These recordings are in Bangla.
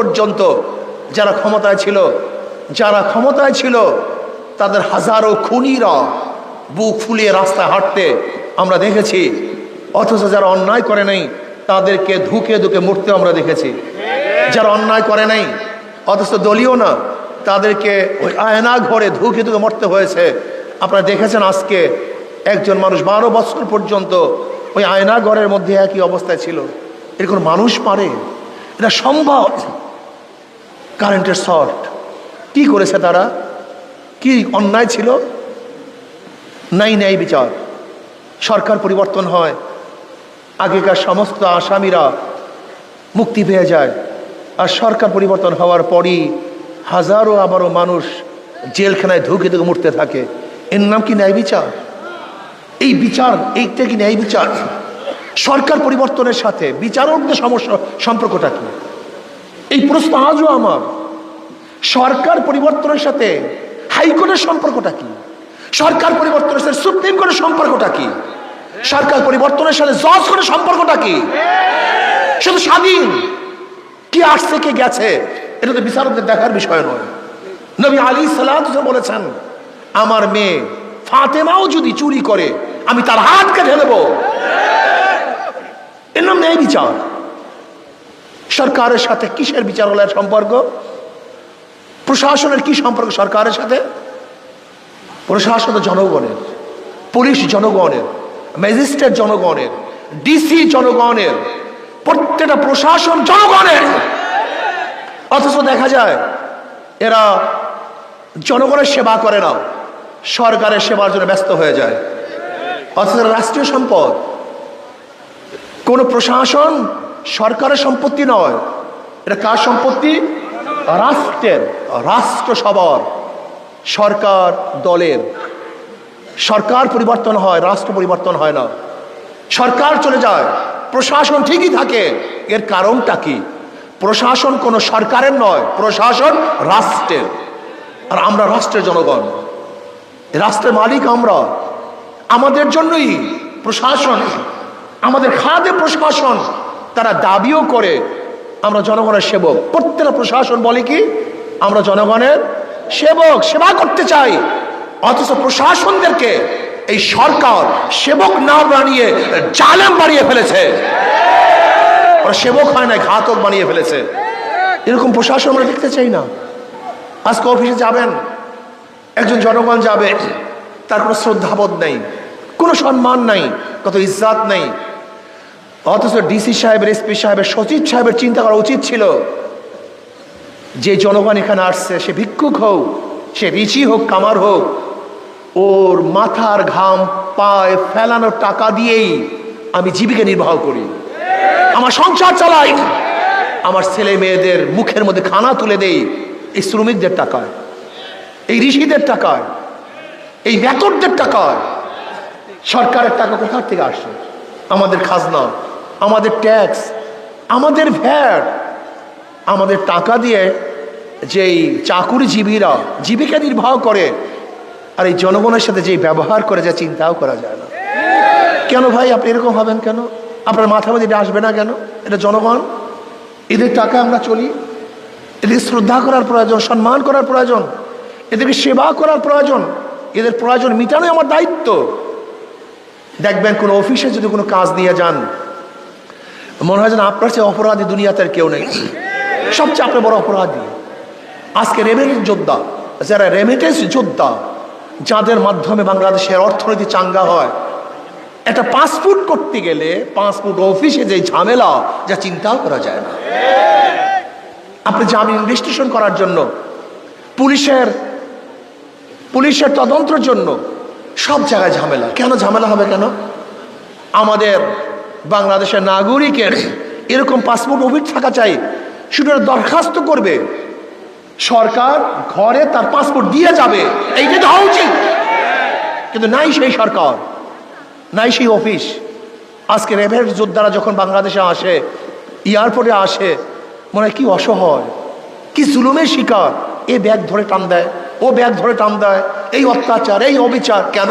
পর্যন্ত যারা ক্ষমতায় ছিল, যারা ক্ষমতায় ছিল, তাদের হাজারো খুনিরা বুক ফুলিয়ে রাস্তায় হাঁটতে আমরা দেখেছি। অথচ যারা অন্যায় করে নাই, তাদেরকে ধুকে ধুকে মরতে আমরা দেখেছি। যারা অন্যায় করে নাই, অথচ দলীয় না, তাদেরকে ওই আয়না ঘরে ধুকে ধুকে মরতে হয়েছে। আপনারা দেখেছেন আজকে একজন মানুষ বারো বছর পর্যন্ত ওই আয়না ঘরের মধ্যে একই অবস্থায় ছিল। এরকম মানুষ পারে? এটা সম্ভব? কারেন্টের শর্ট। কি করেছে তারা? কি অন্যায় ছিল? নাই ন্যায় বিচার। সরকার পরিবর্তন হয়। আগেকার সমস্ত আসামিরা মুক্তি পেয়ে যায়। আর সরকার পরিবর্তন হওয়ার পরই হাজারো আবারও মানুষ জেলখানায় ধুকে ধুকে মরতে থাকে। এর নাম কি ন্যায় বিচার? এই বিচার, এইটা কি ন্যায় বিচার? সরকার পরিবর্তনের সাথে বিচারকদের সমস্যা, সম্পর্কটা কি? এই প্রশ্ন আজও আমার। সরকার পরিবর্তনের সাথে হাইকোর্টের সম্পর্কটা কি? সরকার পরিবর্তনের সাথে সুপ্রিম কোর্টের সম্পর্কটা কি? সরকার পরিবর্তনের সাথে জজ কোর্টের সম্পর্কটা কি? শুধু স্বাধীন? কি আসছে, কে গেছে? এটা তো বিচারকদের দেখার বিষয় নয়। নবী আলী সালাম বলেছেন, আমার মেয়ে ফাতেমাও যদি চুরি করে, আমি তার হাত কেটে নেব। এর নাম ন্যায় বিচার। সরকারের সাথে কিসের বিচারালয়ের সম্পর্ক? প্রশাসনের কি সম্পর্ক সরকারের সাথে? প্রশাসন জনগণের, পুলিশ জনগণের, ম্যাজিস্ট্রেট জনগণের ডিসি জনগণের, প্রত্যেকটা প্রশাসন জনগণের। অথচ দেখা যায়, এরা জনগণের সেবা করে না, সরকারের সেবার জন্য ব্যস্ত হয়ে যায়। অথচ রাষ্ট্রীয় সম্পদ। কোনো প্রশাসন সরকারের সম্পত্তি নয়। এটা কার সম্পত্তি? রাষ্ট্রের রাষ্ট্র সবার সরকার দলের। সরকার পরিবর্তন হয়, রাষ্ট্র পরিবর্তন হয় না। সরকার চলে যায়, প্রশাসন ঠিকই থাকে। এর কারণটা কি? প্রশাসন কোনো সরকারের নয়, প্রশাসন রাষ্ট্রের। আর আমরা রাষ্ট্রের জনগণ। রাষ্ট্রের মালিক আমরা। আমাদের জন্যই প্রশাসন। আমাদের খাদে প্রশাসন। তারা দাবিও করে আমরা জনগণের সেবক। প্রত্যেকটা প্রশাসন বলে কি? আমরা জনগণের সেবক, সেবা করতে চাই। অথচ প্রশাসনদেরকে এই সরকার সেবক না বানিয়ে জালেম বানিয়ে ফেলেছে। ওরা সেবক হয় না, ঘাতক বানিয়ে ফেলেছে। এরকম প্রশাসন আমরা দেখতে চাই না। আজকে অফিসে যাবেন, একজন জনগণ যাবে, তার কোনো শ্রদ্ধাবোধ নেই, কোনো সম্মান নাই, কত ইজ্জাত নেই। অথচ ডিসি সাহেবের এসপি সাহেবের, সচিব সাহেবের চিন্তা করা উচিত ছিল যে জনগণ এখানে আসছে, সে ভিক্ষুক হোক, সে রিচি হোক, কামার হোক, ওর মাথার ঘাম পায়ে ফেলানোর টাকা দিয়েই আমি জীবিকা নির্বাহ করি। আমার সংসার চালাই। আমার ছেলে মেয়েদের মুখের মধ্যে খানা তুলে দেই, এই শ্রমিকদের টাকায়, এই ঋষিদের টাকায়, এই বেতনদের টাকায়। সরকারের টাকা কোথার থেকে আসে? আমাদের খাজনা। আমাদের ট্যাক্স, আমাদের ভ্যাট, আমাদের টাকা দিয়ে যেই চাকুরিজীবীরা জীবিকা নির্বাহ করে, আর এই জনগণের সাথে যেই ব্যবহার করে, যা চিন্তাও করা যায় না। কেন ভাই আপনি এরকম হবেন কেন? আপনার মাথা মধ্যে এটা আসবে না কেন? এটা জনগণ? এদের টাকা আমরা চলি? এদেরকে শ্রদ্ধা করার প্রয়োজন, সম্মান করার প্রয়োজন, এদেরকে সেবা করার প্রয়োজন, এদের প্রয়োজন মিটানো আমার দায়িত্ব। দেখবেন কোনো অফিসে যদি কোনো কাজ নিয়ে যান মনে হয় যেন আপনার চেয়ে অপরাধী দুনিয়াতে কেউ নেই। সবচেয়ে আপনার বড় অপরাধী। আজকে রেমিটেন্স যোদ্ধা, যারা রেমিটেন্স যোদ্ধা, যাদের মাধ্যমে বাংলাদেশের অর্থনীতি চাঙ্গা হয়, একটা পাসপোর্ট করতে গেলে পাসপোর্ট অফিসে যে ঝামেলা, যা চিন্তাও করা যায় না। আপনি জামিন রেজিস্ট্রেশন করার জন্য, পুলিশের পুলিশের তদন্তর জন্য সব জায়গায় ঝামেলা। কেন ঝামেলা হবে কেন? আমাদের বাংলাদেশের নাগরিকের এরকম পাসপোর্ট অফিস থাকা চাই। একটা দরখাস্ত করবে। সরকার ঘরে তার পাসপোর্ট দিয়ে যাবে। এইটা তো হওয়া উচিত। কিন্তু নাই সেই সরকার, নাই সেই অফিস আজকে রেভের যোদ্ধারা যখন বাংলাদেশে আসে এয়ারপোর্টে আসে, মনে হয় কি অসহায়, কি জুলুমের শিকার। এ ব্যাগ ধরে টান দেয়, ও ব্যাগ ধরে টান দেয়। এই অত্যাচার, এই অবিচার, কেন?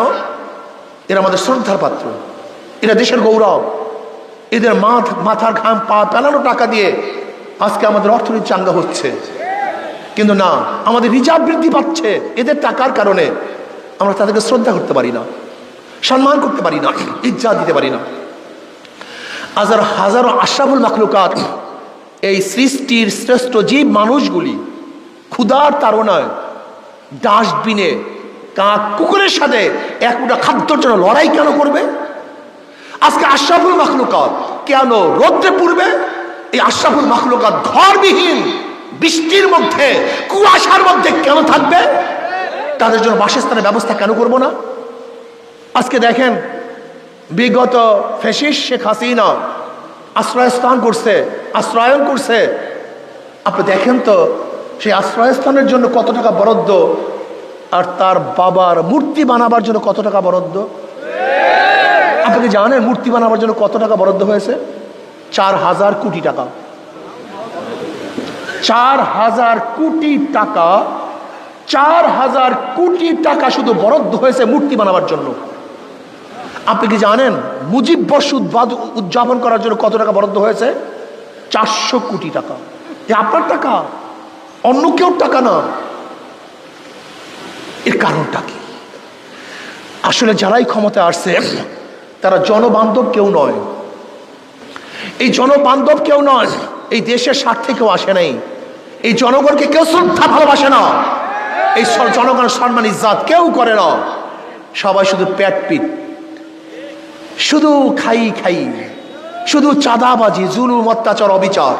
এরা আমাদের শ্রদ্ধার পাত্র। এরা দেশের গৌরব। এদের মাথ, মাথার ঘাম পা পেলানো টাকা দিয়ে আজকে আমাদের অর্থনীতি চাঙ্গা হচ্ছে। কিন্তু না, আমাদের রিজার্ভ বৃদ্ধি পাচ্ছে। এদের টাকার কারণে আমরা তাদেরকে শ্রদ্ধা করতে পারি না, সম্মান করতে পারি না ইজ্জা দিতে পারি না। হাজার হাজারো আশরাফুল মাখলুকাত এই সৃষ্টির শ্রেষ্ঠ জীব মানুষগুলি ক্ষুধার তাড়নায় ডাস্টবিনে কাক কুকুরের সাথে এক খাদ্যর জন্য লড়াই কেন করবে? আজকে আশরাফুল মাখলুকাত। কেন? রৌদ্রে পূর্বে এই আশরাফুল মাখলুকাত ঘরবিহীন, বৃষ্টির মধ্যে, কুয়াশার মধ্যে কেন থাকবে? তাদের জন্য বাসস্থানের ব্যবস্থা কেন করব না? আজকে দেখেন, বিগত ফেসিস শেখ হাসিনা আশ্রয়স্থান করছে আশ্রয়ন করছে। আপনি দেখেন তো, সেই আশ্রয়স্থানের জন্য কত টাকা বরাদ্দ, আর তার বাবার মূর্তি বানাবার জন্য কত টাকা বরাদ্দ? আপনি জানেন মূর্তি বানাবার জন্য কত টাকা বরাদ্দ হয়েছে? চার হাজার কোটি টাকা। চার হাজার কোটি টাকা, চার হাজার কোটি টাকা শুধু বরাদ্দ হয়েছে মূর্তি বানাবার জন্য। আপনি কি জানেন মুজিব বর্ষ উদযাপন করার জন্য কত টাকা বরাদ্দ হয়েছে? চারশো কোটি টাকা। এ আপনার টাকা? অন্য কেউ টাকা না। এর কারণটা কি? আসলে যারাই ক্ষমতা আসছে তারা জনবান্ধব কেউ নয়। এই জনবান্ধব কেউ নয়, এই দেশের স্বার্থে কেউ আসে নাই। এই জনগণকে কেউ শ্রদ্ধা ভালোবাসে না। এই জনগণের সম্মান ইজ্জাত কেউ করে না। সবাই শুধু পেট পিট। শুধু খাই খাই। শুধু চাঁদাবাজি, জুলুম, অত্যাচার, অবিচার।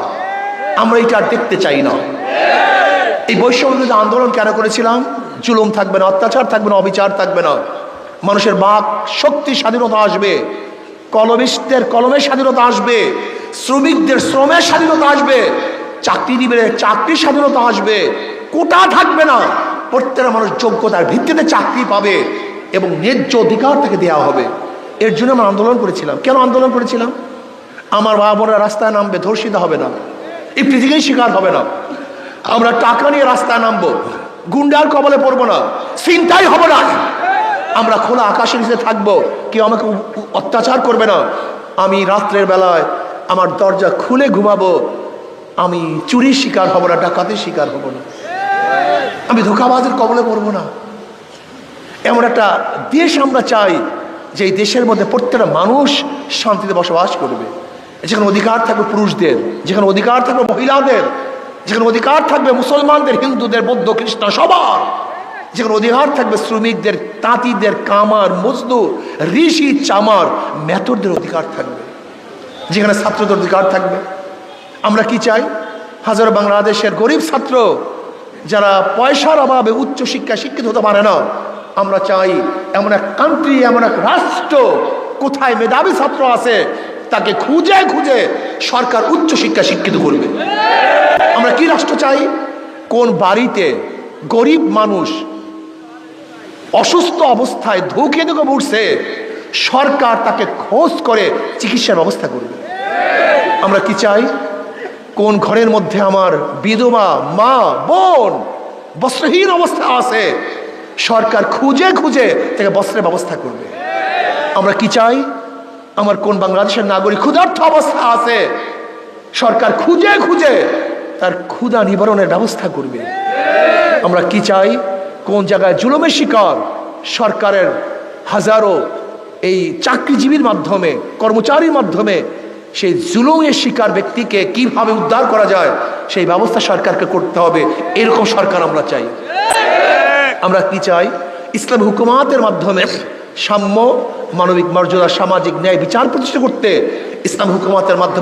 আমরা এটা দেখতে চাই না। এই বৈষম্য আন্দোলন কেন করেছিলাম? জুলুম থাকবে না, অত্যাচার থাকবে না, অবিচার থাকবে না। মানুষের বাক শক্তি স্বাধীনতা আসবে, কলমিস্টদের কলমের স্বাধীনতা আসবে, শ্রমিকদের শ্রমের স্বাধীনতা আসবে চাকরিজীবীদের চাকরির স্বাধীনতা আসবে, কোটা থাকবে না। প্রত্যেকটা মানুষ যোগ্যতার ভিত্তিতে চাকরি পাবে এবং ন্যায্য অধিকার তাকে দেওয়া হবে। এর জন্য আমরা আন্দোলন করেছিলাম। কেন আন্দোলন করেছিলাম? আমার বাবা বোনেরা রাস্তায় নামবে, ধর্ষিত হবে না। এই পৃথিবীর শিকার হবে না। আমরা টাকা নিয়ে রাস্তায় নামবো। গুন্ডার কবলে পড়ব না। চিন্তাই হবে না। আমরা খোলা আকাশের নিচে থাকব। কেউ আমাকে অত্যাচার করবে না। আমি রাত্রের বেলায় আমার দরজা খুলে ঘুমাবো। আমি চুরির শিকার হব না, ডাকাতের শিকার হব না। আমি ধোকাবাজের কবলে পড়ব না। এমন একটা দেশ আমরা চাই, যে এই দেশের মধ্যে প্রত্যেকটা মানুষ শান্তিতে বসবাস করবে। যেখানে অধিকার থাকবে পুরুষদের, যেখানে অধিকার থাকবে মহিলাদের, যেখানে অধিকার থাকবে মুসলমানদের, হিন্দুদের, বৌদ্ধ, খ্রিস্টান, সবার। যেখানে অধিকার থাকবে শ্রমিকদের তাঁতিদের কামার, মজদুর, ঋষি চামার মেথরদের অধিকার থাকবে। যেখানে ছাত্রদের অধিকার থাকবে। আমরা কি চাই? হাজারো বাংলাদেশের গরিব ছাত্র যারা পয়সার অভাবে উচ্চ শিক্ষা শিক্ষিত হতে পারে না, আমরা চাই এমন এক কান্ট্রি এমন এক রাষ্ট্র কোথায় মেধাবী ছাত্র আছে, তাকে খুঁজে খুঁজে সরকার উচ্চ শিক্ষা শিক্ষিত করবে। আমরা কি রাষ্ট্র চাই? কোন বাড়িতে গরিব মানুষ অসুস্থ অবস্থায় ধুকে ধুকে উঠছে সরকার তাকে খোঁজ করে চিকিৎসার ব্যবস্থা করবে। আমরা কি চাই? কোন ঘরের মধ্যে আমার বিধবা মা, বোন বস্ত্রহীন অবস্থা আছে, সরকার খুঁজে খুঁজে তাকে বস্ত্রের ব্যবস্থা করবে। আমরা কি চাই? আমার কোন বাংলাদেশের নাগরিক ক্ষুধার্থ অবস্থা আছে, সরকার খুঁজে খুঁজে তার ক্ষুধা নিবারণের ব্যবস্থা করবে। আমরা কি চাই? কোন জায়গায় জুলুমের শিকার? সরকারের হাজারো এই চাকরিজীবীর মাধ্যমে, কর্মচারীর মাধ্যমে সেই জুলুমের শিকার ব্যক্তিকে কীভাবে উদ্ধার করা যায়, সেই ব্যবস্থা সরকারকে করতে হবে। এরকম সরকার আমরা চাই। আমরা কি চাই? ইসলাম হুকুমাতের মাধ্যমে সাম্য, মানবিক মর্যাদা, সামাজিক ন্যায় বিচার প্রতিষ্ঠা করতে ইসলাম হুকুমাতের মাধ্যমে